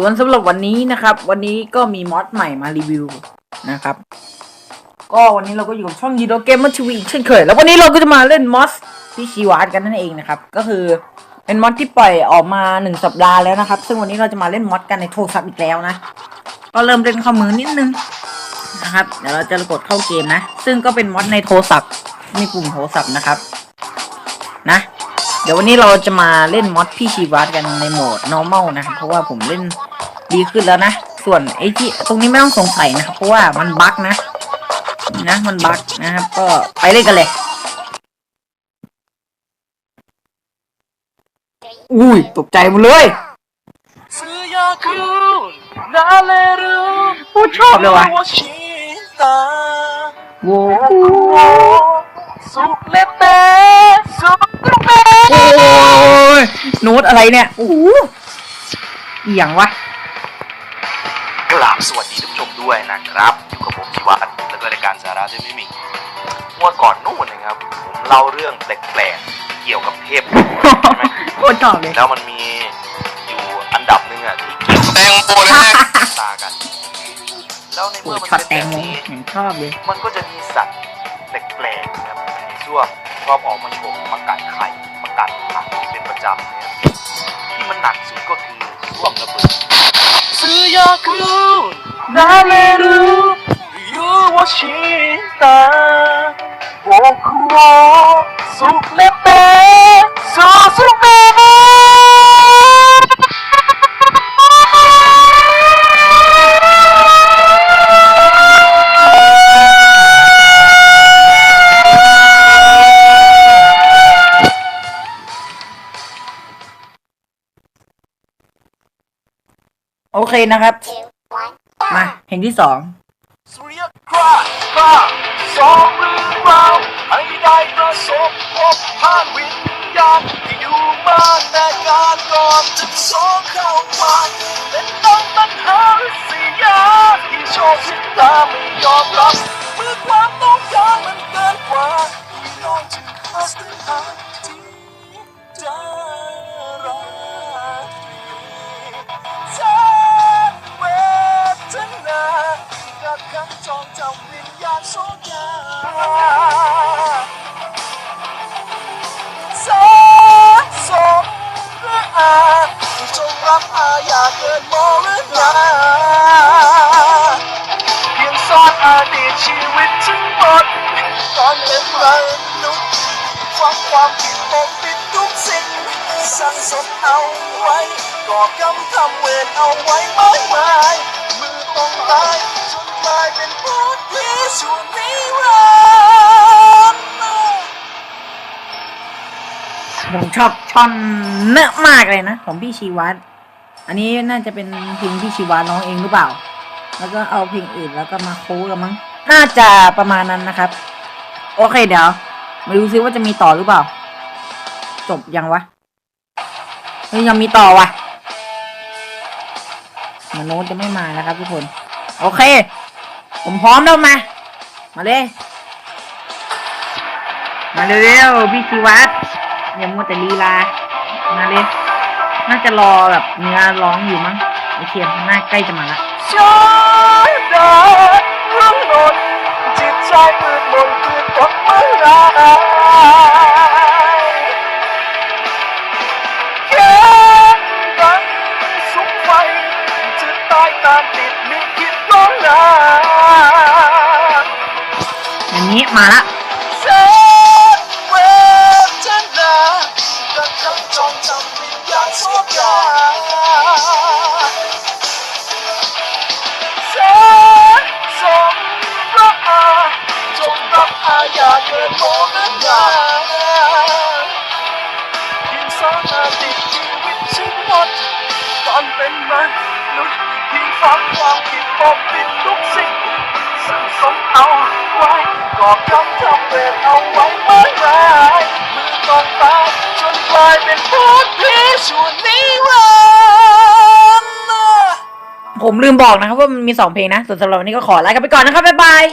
ส่วนสำหรับวันนี้นะครับ วันนี้ก็มีมอดใหม่มารีวิวนะครับ ก็วันนี้เราก็อยู่กับช่องยีโดเกมมันทีวีเช่นเคย แล้ววันนี้เราก็จะมาเล่นมอสที่ชีวาร์ดกันนั่นเองนะครับ ก็คือเป็นมอดที่ปล่อยออกมาหนึ่งสัปดาห์แล้วนะครับ ซึ่งวันนี้เราจะมาเล่นมอดกันในโทรศัพท์อีกแล้วนะ ก็เริ่มเล่นข้ามือนิดนึงนะครับ เดี๋ยวเราจะกดเข้าเกมนะ ซึ่งก็เป็นมอดในโทรศัพท์ในกลุ่มโทรศัพท์นะครับ นะ ดี๋ยววันนี้เราจะมาเล่นมอดพี่ชีวัตกันในโหมด normal นะครับเพราะว่าผมเล่นดีขึ้นแล้วนะ ส่วนไอ้ที่ตรงนี้ไม่ต้องสงสัยนะครับเพราะว่ามันบั๊กนะนะมันบั๊กนะครับ ก็ไปเล่นกันเลย อุ้ยตกใจหมดเลยโอ้ชอบเลยวะโว้ โน้ตอะไรเนี่ย โอ้โหอหย่างวะกราบสวัสดีทุกผู้ชมด้วยนะครับ อยู่กับผมพิวัฒน์แล้วก็รายการสาระด้วยไม่มีงวดก่อนนู่นนะครับ ผมเล่าเรื่องแปลกๆ เกี่ยวกับเทพใช่ไหมโคตรชอบเลย แล้วมันมีอยู่อันดับหนึ่งอะที่เกี่ยวกับแตงโมนะฮะตากัน แล้วในโอ้เมื่อมันช็อตเป็นแตแบงบโมนี้ เห็นชอบเลย มันก็จะมีสัตว์แปลกๆนะครับในช่วงชอบออกมาโฉกมากัดไข่มากัดผักเป็นประจำเนี่ くなれる理由を知った僕をそれて。 โอเคนะครับ มาเพลงที่สองสุริยคราคราสองหรือเปล่าให้ได้ประสบพบผ่านวิญญาณที่อยู่มาแต่การก่อนจะสองเข้ามาเป็นต้องปัญหาเสียที่โชคชะตาไม่ยอมรับเมื่อความต้องการมันเกินกว่าที่น้องจึงหาเส้นทา รับอาญาเกินมองหรือนาเพียงซ่อนอดีตชีวิตทั้งหมดตอนเป็นมนุษย์ฟังความผิดปกปิดทุกสิ่งสั่งสมเอาไว้ก่อกรรมทำเวรเอาไว้มากมายมือต้องตายจนกลายเป็นบทที่สุดนิรันดร์ผมชอบช่อนเนอะมากเลยนะ ของพี่ชีวัต อันนี้น่าจะเป็นเพลงพี่ชีวัตร้องเองหรือเปล่า แล้วก็เอาเพลงอื่นแล้วก็มาโค้กันมั้ง น่าจะประมาณนั้นนะครับ โอเคเดี๋ยวมาดูซิว่าจะมีต่อหรือเปล่า จบยังวะเฮ้ยยังมีต่อวะเหมันโน้ตจะไม่มานะครับทุกคน โอเค ผมพร้อมแล้วมา มาเลย มาเร็วๆพี่ชีวัตอย่ามัวแต่ลีลา มาเลย น่าจะรอแบบเนื้อร้องอยู่มั้งไอเทียนหน้าใกล้จะมาละฉันได้รู้หมดจิตใจมืดมนคือตกเมื่อไรแค่กันสุขไฟจะตายตามติดม่คิดร้องนาอย่างนี้มาละ งรับอาญาเกินโมนันยายิ่งสร้างอาติดชีวิตชีวิตตอนเป็นมนุษย์ยิ่งฝังความผิดปกปิดทุกสิ่งสั่งสมเอาไว้ก่อกำทำเวรเอาไว้มากมายมือต้องตาจนกลายเป็นบทพิสูจน์นิรันดร์ผมลืมบอกนะครับว่ามันมีสองเพลงนะส่วนสำหรับวันนี้ก็ขอลากันไปก่อนนะครับบ๊ายบาย